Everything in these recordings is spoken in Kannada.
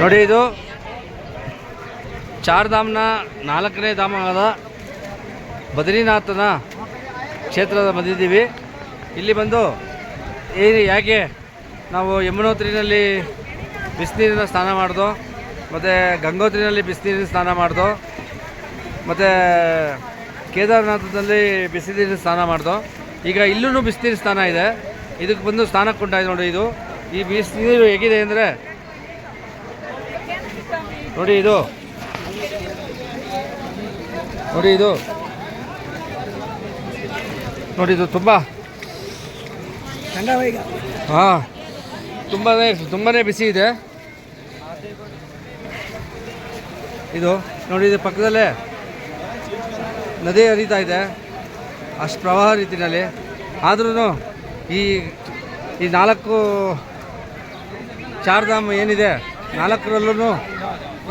ನೋಡಿ ಇದು ಚಾರ್ಧಾಮ್ನ ನಾಲ್ಕನೇ ಧಾಮವಾದ ಬದ್ರಿನಾಥನ ಕ್ಷೇತ್ರದ ಬಂದಿದ್ದೀವಿ. ಇಲ್ಲಿ ಬಂದು ಏನು ಯಾಕೆ ನಾವು ಯಮುನೋತ್ರಿನಲ್ಲಿ ಬಿಸಿನೀರಿನ ಸ್ನಾನ ಮಾಡಿದೋ, ಮತ್ತು ಗಂಗೋತ್ರಿನಲ್ಲಿ ಬಿಸಿನೀರಿನ ಸ್ನಾನ ಮಾಡಿದೋ, ಮತ್ತು ಕೇದಾರನಾಥದಲ್ಲಿ ಬಿಸಿನೀರಿನ ಸ್ನಾನ ಮಾಡ್ದೋ. ಈಗ ಇಲ್ಲೂ ಬಿಸಿನೀರಿನ ಸ್ನಾನ ಇದೆ. ಇದಕ್ಕೆ ಬಂದು ಸ್ನಾನಕ್ಕೆ ಉಂಟಾಗಿದೆ ನೋಡಿ ಇದು. ಈ ಬಿಸಿನೀರು ಹೇಗಿದೆ ಅಂದರೆ ನೋಡಿ ಇದು. ನೋಡಿ ಇದು. ನೋಡಿ ಇದು ತುಂಬ. ಹಾಂ. ತುಂಬಾ ತುಂಬಾ ಬಿಸಿ ಇದೆ. ಇದು ನೋಡಿ ಇದು ಪಕ್ಕದಲ್ಲೇ ನದಿ ಹರಿತಾ ಇದೆ. ಅಷ್ಟು ಪ್ರವಾಹ ರೀತಿಯಲ್ಲಿ ಆದ್ರೂ ಈ ಈ ನಾಲ್ಕು ಚಾರ್ಧಾಮ್ ಏನಿದೆ ನಾಲ್ಕರಲ್ಲೂ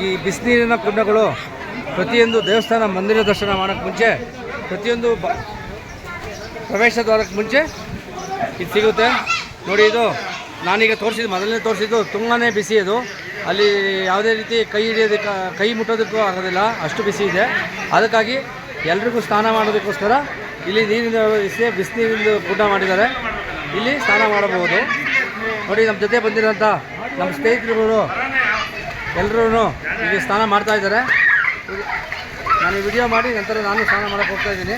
ಈ ಬಿಸಿನೀರಿನ ಕುಂಡಗಳು ಪ್ರತಿಯೊಂದು ದೇವಸ್ಥಾನ ಮಂದಿರ ದರ್ಶನ ಮಾಡೋಕ್ಕೆ ಮುಂಚೆ, ಪ್ರತಿಯೊಂದು ಬ ಪ್ರವೇಶ ದ್ವಾರಕ್ಕೆ ಮುಂಚೆ ಇದು ಸಿಗುತ್ತೆ. ನೋಡಿ ಇದು, ನಾನೀಗ ತೋರಿಸಿದ್ದು, ಮೊದಲನೇ ತೋರಿಸಿದ್ದು ತುಂಬಾ ಬಿಸಿ ಅದು ಅಲ್ಲಿ ಯಾವುದೇ ರೀತಿ ಕೈ ಹಿಡಿಯೋದಕ್ಕೆ, ಕೈ ಮುಟ್ಟೋದಕ್ಕೂ ಆಗೋದಿಲ್ಲ, ಅಷ್ಟು ಬಿಸಿ ಇದೆ. ಅದಕ್ಕಾಗಿ ಎಲ್ರಿಗೂ ಸ್ನಾನ ಮಾಡೋದಕ್ಕೋಸ್ಕರ ಇಲ್ಲಿ ನೀರಿನ ವ್ಯವಸ್ಥೆ ಬಿಸಿನೀರಿಂದ ಗುಡ್ಡ ಮಾಡಿದ್ದಾರೆ. ಇಲ್ಲಿ ಸ್ನಾನ ಮಾಡಬಹುದು. ನೋಡಿ ನಮ್ಮ ಜೊತೆ ಬಂದಿರೋಂಥ ನಮ್ಮ ಸ್ನೇಹಿತರುಗಳು ಎಲ್ಲರೂ ಈಗ ಸ್ನಾನ ಮಾಡ್ತಾ ಇದ್ದಾರೆ. ನಾನು ವಿಡಿಯೋ ಮಾಡಿ ನಂತರ ನಾನು ಸ್ನಾನ ಮಾಡಕ್ಕೆ ಹೋಗ್ತಾ ಇದ್ದೀನಿ.